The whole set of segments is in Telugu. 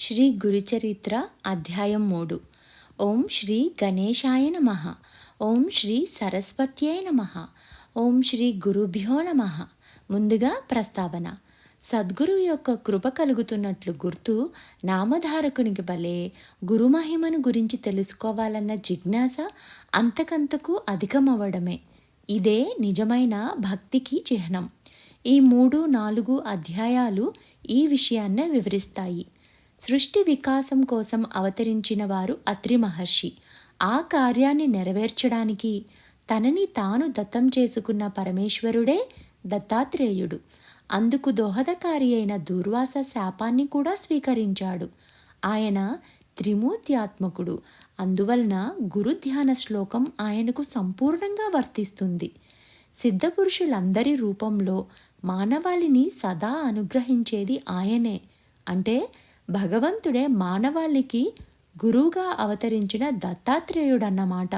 శ్రీ గురుచరిత్ర అధ్యాయం మూడు. ఓం శ్రీ గణేశాయ నమ. ఓం శ్రీ సరస్వత్యై నమ. ఓం శ్రీ గురుభ్యో నమ. ముందుగా ప్రస్తావన. సద్గురు యొక్క కృప కలుగుతున్నట్లు గుర్తు నామధారకునికి భలే గురుమహిమను గురించి తెలుసుకోవాలన్న జిజ్ఞాస అంతకంతకు అధికమవ్వడమే. ఇదే నిజమైన భక్తికి చిహ్నం. ఈ మూడు నాలుగు అధ్యాయాలు ఈ విషయాన్నే వివరిస్తాయి. సృష్టి వికాసం కోసం అవతరించిన వారు అత్రి మహర్షి. ఆ కార్యాన్ని నెరవేర్చడానికి తనని తాను దత్తం చేసుకున్న పరమేశ్వరుడే దత్తాత్రేయుడు. అందుకు దోహదకారి అయిన దూర్వాస శాపాన్ని కూడా స్వీకరించాడు. ఆయన త్రిమూర్త్యాత్మకుడు. అందువలన గురు ధ్యాన శ్లోకం ఆయనకు సంపూర్ణంగా వర్తిస్తుంది. సిద్ధపురుషులందరి రూపంలో మానవాళిని సదా అనుగ్రహించేది ఆయనే. అంటే భగవంతుడే మానవాళికి గురువుగా అవతరించిన దత్తాత్రేయుడన్నమాట.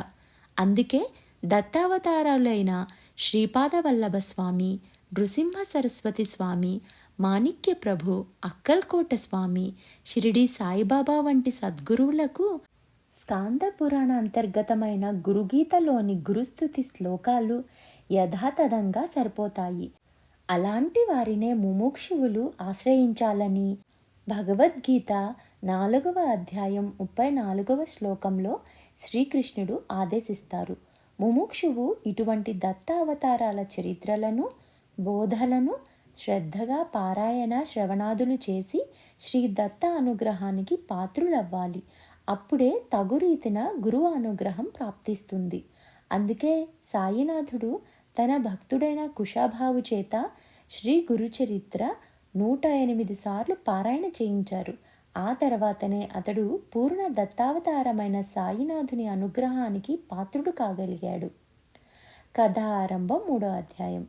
అందుకే దత్తావతారాలైన శ్రీపాద వల్లభ స్వామి నృసింహ సరస్వతి స్వామి మాణిక్య ప్రభు అక్కల్కోట స్వామి షిరిడి సాయిబాబా వంటి సద్గురువులకు స్కాంద పురాణ అంతర్గతమైన గురుగీతలోని గురుస్థుతి శ్లోకాలు యథాతథంగా సరిపోతాయి. అలాంటి వారినే ముముక్షువులు ఆశ్రయించాలని భగవద్గీత నాలుగవ అధ్యాయం ముప్పై నాలుగవ శ్లోకంలో శ్రీకృష్ణుడు ఆదేశిస్తారు. ముముక్షువు ఇటువంటి దత్త అవతారాల చరిత్రలను బోధలను శ్రద్ధగా పారాయణ శ్రవణాదులు చేసి శ్రీ దత్త అనుగ్రహానికి పాత్రులవ్వాలి. అప్పుడే తగు రీతిన గురువు అనుగ్రహం ప్రాప్తిస్తుంది. అందుకే సాయినాథుడు తన భక్తుడైన కుషాభావు చేత శ్రీ గురుచరిత్ర నూట ఎనిమిది సార్లు పారాయణ చేయించారు. ఆ తర్వాతనే అతడు పూర్ణ దత్తావతారమైన సాయినాథుని అనుగ్రహానికి పాత్రుడు కాగలిగాడు. కథ ఆరంభం మూడో అధ్యాయం.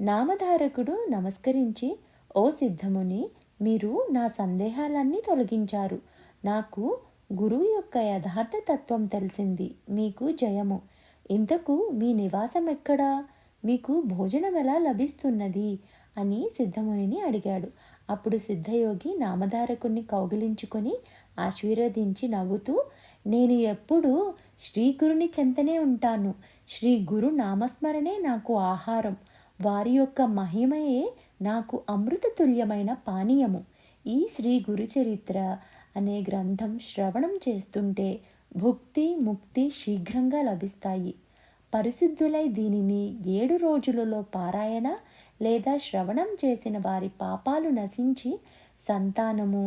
నామధారకుడు నమస్కరించి ఓ సిద్ధముని మీరు నా సందేహాలన్నీ తొలగించారు. నాకు గురువు యొక్క యథార్థ తత్వం తెలిసింది. మీకు జయము. ఇంతకు మీ నివాసం ఎక్కడా మీకు భోజనం ఎలా లభిస్తున్నది? అని సిద్ధమునిని అడిగాడు. అప్పుడు సిద్ధయోగి నామధారకుణ్ణి కౌగిలించుకొని ఆశీర్వదించి నవ్వుతూ నేను ఎప్పుడూ శ్రీ గురుని చెంతనే ఉంటాను. శ్రీ గురు నామస్మరణే నాకు ఆహారం. వారి యొక్క మహిమయే నాకు అమృత తుల్యమైన పానీయము. ఈ శ్రీ గురు చరిత్ర అనే గ్రంథం శ్రవణం చేస్తుంటే భుక్తి ముక్తి శీఘ్రంగా లభిస్తాయి. పరిశుద్ధులై దీనిని ఏడు రోజులలో పారాయణ లేదా శ్రవణం చేసిన వారి పాపాలు నశించి సంతానము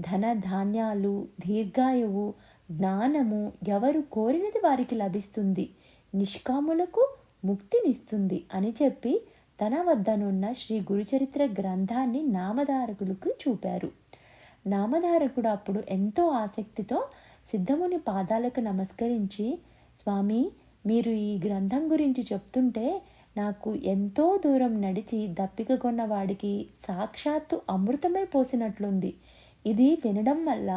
ధన ధాన్యాలు దీర్ఘాయువు జ్ఞానము ఎవరు కోరినది వారికి లభిస్తుంది. నిష్కాములకు ముక్తినిస్తుంది అని చెప్పి తన వద్దనున్న శ్రీ గురుచరిత్ర గ్రంథాన్ని నామధారకులకు చూపారు. నామధారకుడు అప్పుడు ఎంతో ఆసక్తితో సిద్ధముని పాదాలకు నమస్కరించి స్వామి మీరు ఈ గ్రంథం గురించి చెప్తుంటే నాకు ఎంతో దూరం నడిచి దప్పిక కొన్నవాడికి సాక్షాత్తు అమృతమే పోసినట్లుంది. ఇది వినడం వల్ల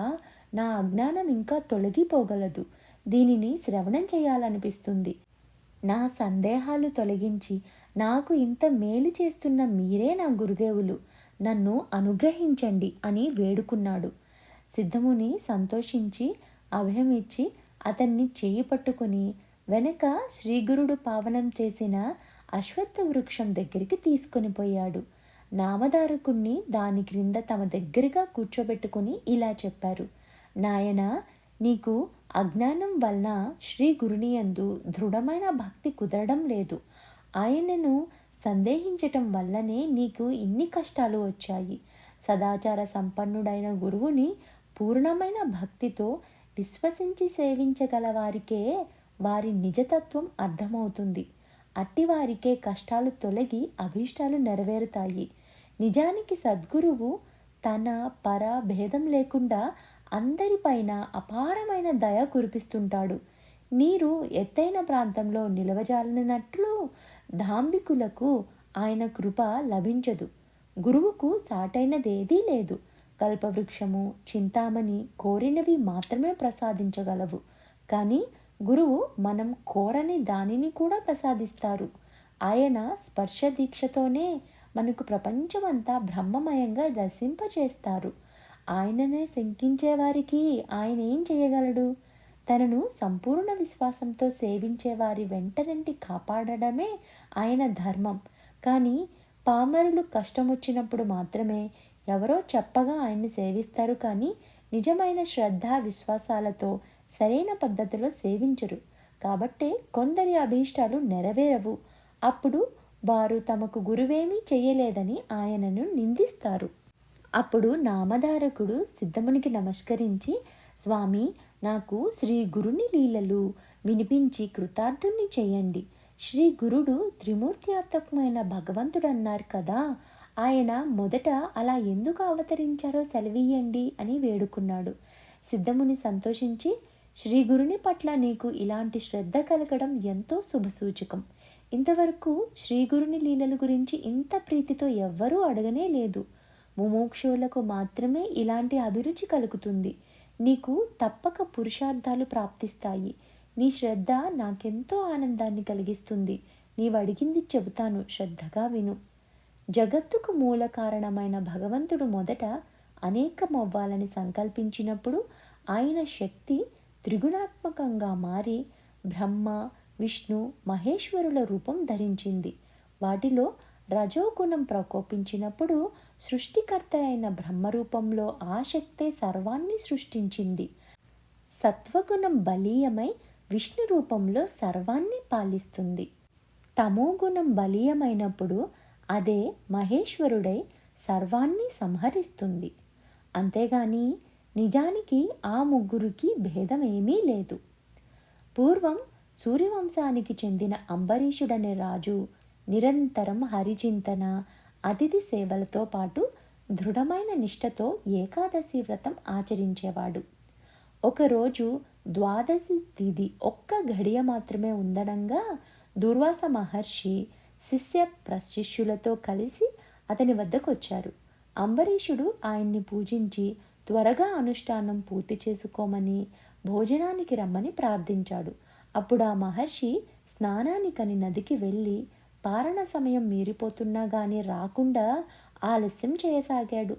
నా అజ్ఞానం ఇంకా తొలగిపోగలదు. దీనిని శ్రవణం చేయాలనిపిస్తుంది. నా సందేహాలు తొలగించి నాకు ఇంత మేలు చేస్తున్న మీరే నా గురుదేవులు. నన్ను అనుగ్రహించండి అని వేడుకున్నాడు. సిద్ధముని సంతోషించి అభయమిచ్చి అతన్ని చేయి పట్టుకుని వెనక శ్రీగురుడు పావనం చేసిన అశ్వత్థ వృక్షం దగ్గరికి తీసుకొని పోయాడు. నామధారకుణ్ణి దాని క్రింద తమ దగ్గరగా కూర్చోబెట్టుకుని ఇలా చెప్పారు. నాయన నీకు అజ్ఞానం వలన శ్రీ గురుని యందు దృఢమైన భక్తి కుదరడం లేదు. ఆయనను సందేహించటం వల్లనే నీకు ఇన్ని కష్టాలు వచ్చాయి. సదాచార సంపన్నుడైన గురువుని పూర్ణమైన భక్తితో విశ్వసించి సేవించగల వారికే వారి నిజతత్వం అర్థమవుతుంది. అట్టివారికే కష్టాలు తొలగి అభీష్టాలు నెరవేరుతాయి. నిజానికి సద్గురువు తన పర భేదం లేకుండా అందరిపైన అపారమైన దయ కురిపిస్తుంటాడు. నీరు ఎత్తైన ప్రాంతంలో నిలవజాలనట్లు ధాంబికులకు ఆయన కృప లభించదు. గురువుకు సాటైనదేదీ లేదు. కల్పవృక్షము చింతామణి కోరినవి మాత్రమే ప్రసాదించగలవు. కానీ గురువు మనం కోరని దానిని కూడా ప్రసాదిస్తారు. ఆయన స్పర్శ దీక్షతోనే మనకు ప్రపంచమంతా బ్రహ్మమయంగా దర్శింపచేస్తారు. ఆయననే శంకించేవారికి ఆయన ఏం చేయగలడు? తనను సంపూర్ణ విశ్వాసంతో సేవించే వారి వెంటనంటి కాపాడడమే ఆయన ధర్మం. కానీ పామరులు కష్టం వచ్చినప్పుడు మాత్రమే ఎవరో చెప్పగా ఆయన్ని సేవిస్తారు కానీ నిజమైన శ్రద్ధ విశ్వాసాలతో సరైన పద్ధతిలో సేవించరు. కాబట్టే కొందరి అభీష్టాలు నెరవేరవు. అప్పుడు వారు తమకు గురువేమీ చేయలేదని ఆయనను నిందిస్తారు. అప్పుడు నామధారకుడు సిద్ధమునికి నమస్కరించి స్వామి నాకు శ్రీ గురుని లీలలు వినిపించి కృతార్థుని చేయండి. శ్రీ గురుడు త్రిమూర్త్యాత్మకమైన భగవంతుడు అన్నారు కదా ఆయన మొదట అలా ఎందుకు అవతరించారో సెలవీయండి అని వేడుకున్నాడు. సిద్ధముని సంతోషించి శ్రీ గురుని పట్ల నీకు ఇలాంటి శ్రద్ధ కలగడం ఎంతో శుభసూచకం. ఇంతవరకు శ్రీ గురుని లీలల గురించి ఇంత ప్రీతితో ఎవ్వరూ అడగనే లేదు. ముమోక్షువులకు మాత్రమే ఇలాంటి అభిరుచి కలుగుతుంది. నీకు తప్పక పురుషార్థాలు ప్రాప్తిస్తాయి. నీ శ్రద్ధ నాకెంతో ఆనందాన్ని కలిగిస్తుంది. నీవు అడిగింది చెబుతాను శ్రద్ధగా విను. జగత్తుకు మూల కారణమైన భగవంతుడు మొదట అనేకమవ్వాలని సంకల్పించినప్పుడు ఆయన శక్తి త్రిగుణాత్మకంగా మారి బ్రహ్మ విష్ణు మహేశ్వరుల రూపం ధరించింది. వాటిలో రజోగుణం ప్రకోపించినప్పుడు సృష్టికర్త అయిన బ్రహ్మరూపంలో ఆ శక్తే సర్వాన్ని సృష్టించింది. సత్వగుణం బలీయమై విష్ణు రూపంలో సర్వాన్ని పాలిస్తుంది. తమోగుణం బలీయమైనప్పుడు అదే మహేశ్వరుడై సర్వాన్ని సంహరిస్తుంది. అంతేగాని నిజానికి ఆ ముగ్గురికి భేదమేమీ లేదు. పూర్వం సూర్యవంశానికి చెందిన అంబరీషుడనే రాజు నిరంతరం హరిచింతన అతిథి సేవలతో పాటు దృఢమైన నిష్టతో ఏకాదశి వ్రతం ఆచరించేవాడు. ఒకరోజు ద్వాదశి తిథి ఒక్క ఘడియ మాత్రమే ఉండడంగా దుర్వాస మహర్షి శిష్య ప్రశిష్యులతో కలిసి అతని వద్దకు వచ్చారు అంబరీషుడు ఆయన్ని పూజించి త్వరగా అనుష్ఠానం పూర్తి చేసుకోమని భోజనానికి రమ్మని ప్రార్థించాడు. అప్పుడు ఆ మహర్షి స్నానానికని నదికి వెళ్ళి పారణ సమయం మీరిపోతున్నా కానీ రాకుండా ఆలస్యం చేయసాగాడు.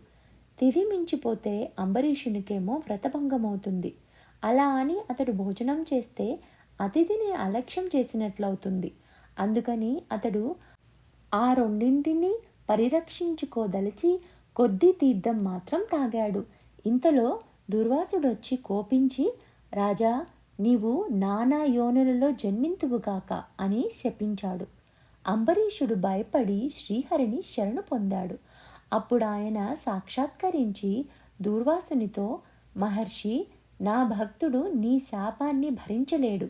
తిథి మించిపోతే అంబరీషునికేమో వ్రతభంగమవుతుంది. అలా అని అతడు భోజనం చేస్తే అతిథిని అలక్ష్యం చేసినట్లవుతుంది. అందుకని అతడు ఆ రెండింటిని పరిరక్షించుకోదలిచి కొద్ది తీర్థం మాత్రం తాగాడు. ఇంతలో దుర్వాసుడొచ్చి కోపించి రాజా నీవు నానా యోనులలో జన్మింతువుగాక అని శపించాడు. అంబరీషుడు భయపడి శ్రీహరిని శరణు పొందాడు. అప్పుడు ఆయన సాక్షాత్కరించి దూర్వాసునితో మహర్షి నా భక్తుడు నీ శాపాన్ని భరించలేడు.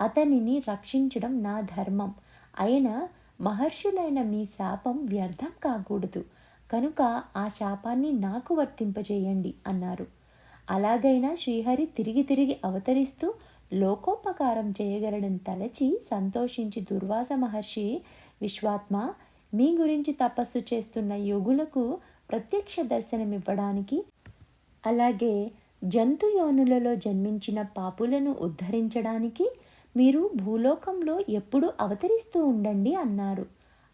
అతనిని రక్షించడం నా ధర్మం. అయినా మహర్షులైన మీ శాపం వ్యర్థం కాకూడదు. కనుక ఆ శాపాన్ని నాకు వర్తింపజేయండి అన్నారు. అలాగైనా శ్రీహరి తిరిగి తిరిగి అవతరిస్తూ లోకోపకారం చేయగలడని తలచి సంతోషించి దుర్వాస మహర్షి విశ్వాత్మ మీ గురించి తపస్సు చేస్తున్న యోగులకు ప్రత్యక్ష దర్శనమివ్వడానికి అలాగే జంతు యోనులలో జన్మించిన పాపులను ఉద్ధరించడానికి మీరు భూలోకంలో ఎప్పుడూ అవతరిస్తూ ఉండండి అన్నారు.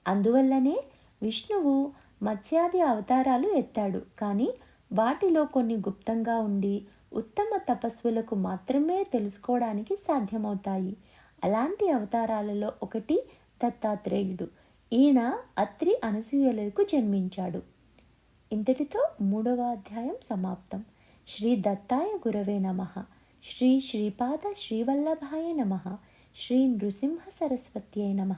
అందువల్లనే విష్ణువు మత్స్యాది అవతారాలు ఎత్తాడు. కానీ వాటిలో కొన్ని గుప్తంగా ఉండి ఉత్తమ తపస్సులకు మాత్రమే తెలుసుకోవడానికి సాధ్యమవుతాయి. అలాంటి అవతారాలలో ఒకటి దత్తాత్రేయుడు. ఈయన అత్రి అనసూయలకు జన్మించాడు. ఇంతటితో మూడవ అధ్యాయం సమాప్తం. శ్రీ దత్తాయ గురవే నమ. శ్రీ శ్రీపాద శ్రీవల్లభాయ నమ. శ్రీ నృసింహ సరస్వత్యై నమ.